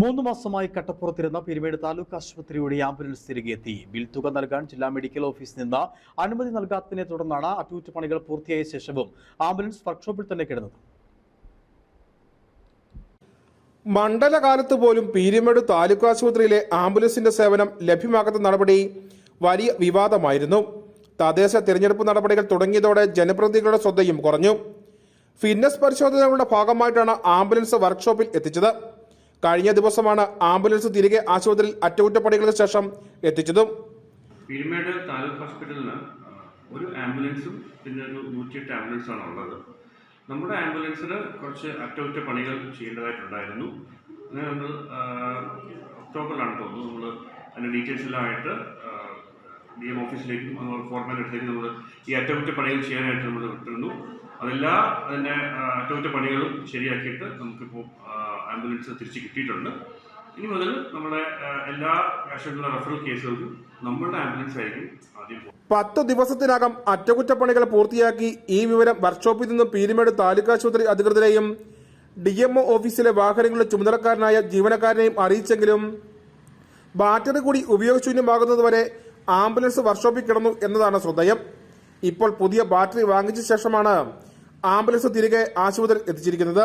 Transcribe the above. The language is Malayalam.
മൂന്ന് മാസമായി കട്ടപ്പുറത്തിരുന്ന പിരിമേട് താലൂക്ക് ആശുപത്രിയുടെ ആംബുലൻസ് തിരികെ എത്തി ബിൽ തുക നൽകാൻ ജില്ലാ മെഡിക്കൽ ഓഫീസിൽ നിന്ന് അനുമതി നൽകാത്തതിനെ തുടർന്നാണ് അറ്റകുറ്റപ്പണികൾ പൂർത്തിയായ ശേഷവും ആംബുലൻസ് വർക്ക്ഷോപ്പിൽ തന്നെ കിടന്നത്. മണ്ഡലകാലത്ത് പോലും പീരിമേട് താലൂക്ക് ആശുപത്രിയിലെ ആംബുലൻസിന്റെ സേവനം ലഭ്യമാക്കുന്ന നടപടി വലിയ വിവാദമായിരുന്നു. തദ്ദേശ തിരഞ്ഞെടുപ്പ് നടപടികൾ തുടങ്ങിയതോടെ ജനപ്രതിനിധികളുടെ ശ്രദ്ധയും കുറഞ്ഞു. ഫിറ്റ്നസ് പരിശോധനകളുടെ ഭാഗമായിട്ടാണ് ആംബുലൻസ് വർക്ക്ഷോപ്പിൽ എത്തിച്ചത്. കഴിഞ്ഞ ദിവസമാണ് ആംബുലൻസ് തിരികെ ആശുപത്രിയിൽ അറ്റകുറ്റപ്പണികൾക്ക് ശേഷം എത്തിച്ചതും. പീരുമേട് താലൂക്ക് ഹോസ്പിറ്റലിന് ഒരു ആംബുലൻസും പിന്നെ ഒരു നൂറ്റിയെട്ട് ആംബുലൻസാണ് ഉള്ളത്. നമ്മുടെ ആംബുലൻസിന് കുറച്ച് അറ്റകുറ്റപ്പണികൾ ചെയ്യേണ്ടതായിട്ടുണ്ടായിരുന്നു. അങ്ങനെ നമ്മൾ ഒക്ടോബറിലാണ് തോന്നുന്നു നമ്മൾ അതിന്റെ ഡീറ്റെയിൽസ് എല്ലാമായിട്ട് ഡി എം ഓഫീസിലേക്കും അതുപോലെ ഫോർമാൻ നമ്മൾ ഈ അറ്റകുറ്റപ്പണികൾ ചെയ്യാനായിട്ട് നമ്മൾ വിട്ടിരുന്നു. അതെല്ലാം അതിന്റെ അറ്റകുറ്റപ്പണികളും ശരിയാക്കിയിട്ട് നമുക്കിപ്പോൾ ആംബുലൻസ് തിരിച്ച് കിട്ടിയിട്ടുണ്ട്. ഇനി മുതൽ നമ്മുടെ എല്ലാ ആശുപത്രിയിലെ റെഫറൽ കേസുകൾക്കും നമ്മളുടെ ആംബുലൻസ് ആയിരിക്കും ആദ്യം പത്ത് ദിവസത്തിനകം അറ്റകുറ്റപ്പണികൾ പൂർത്തിയാക്കി ഈ വിവരം വർക്ക്ഷോപ്പിൽ നിന്ന് പീരിമേട് താലൂക്ക് ആശുപത്രി അധികൃതരെയും ഡി എം ഒ ഓഫീസിലെ വാഹനങ്ങളുടെ ചുമതലക്കാരനായ ജീവനക്കാരനെയും അറിയിച്ചെങ്കിലും ബാറ്ററി കൂടി ഉപയോഗശൂന്യമാകുന്നതുവരെ ആംബുലൻസ് വർക്ക്ഷോപ്പിൽ കിടന്നു എന്നതാണ് ശ്രദ്ധേയം. ഇപ്പോൾ പുതിയ ബാറ്ററി വാങ്ങിച്ച ശേഷമാണ് ആംബുലൻസ് തിരികെ ആശുപത്രിയിൽ എത്തിച്ചിരിക്കുന്നത്.